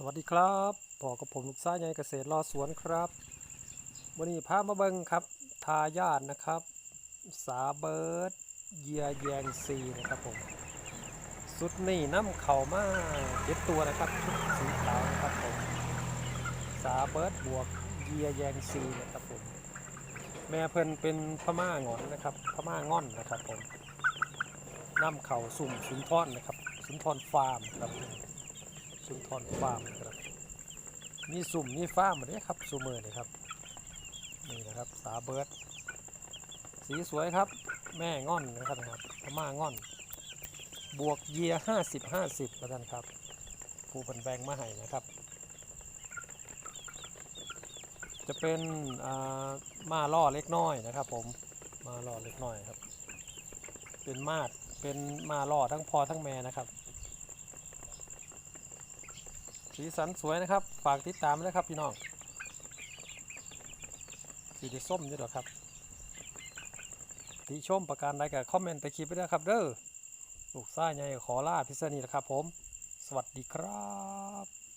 สวัสดีครับพอกับผมลูกซ้ายใหญ่เกษตรรอสวนครับ วันนี้พามาเบิงครับ ทายาทนะครับ สาเบิร์ดเยียแยงซีนะครับผม สุดนี่น้ำเข่ามาเจ็ดตัวนะครับชุดสีขาวนะครับผม สาเบิร์ดบวกเยียแยงซีนะครับผม แม่เพิ่นเป็นพม่าหงอนนะครับ พม่าง่อนนะครับผมน้ำเข่าสุ่มสุนทรนะครับ สุนทรฟาร์มครับผม สุนทรฟาร์มครับมีสุ่มมีฟาร์มเลยครับซูเมอร์นี่ครับนี่นะครับสาเบิร์ดสีสวยครับ แม่ง่อนนะครับนะครับพม่าง่อน บวกเยียห้าสิบห้าสิบแล้วกันครับผู้เป็นแบงมาให้นะครับ จะเป็นอ่ามาล่อเล็กน้อยนะครับ ผมมาล่อเล็กน้อยครับ เป็นมาดเป็นมาล่อทั้งพอทั้งแม่นะครับ สีสันสวยนะครับ ฝากติดตามด้วยครับพี่น้องสีดีส้มอยู่หรอครับที่ชมประการใดก็คอมเมนต์ใต้คลิปไปด้วยครับ เด้อลูกซ่ายใหญ่ขอลาพิษณีนะครับผม สวัสดีครับ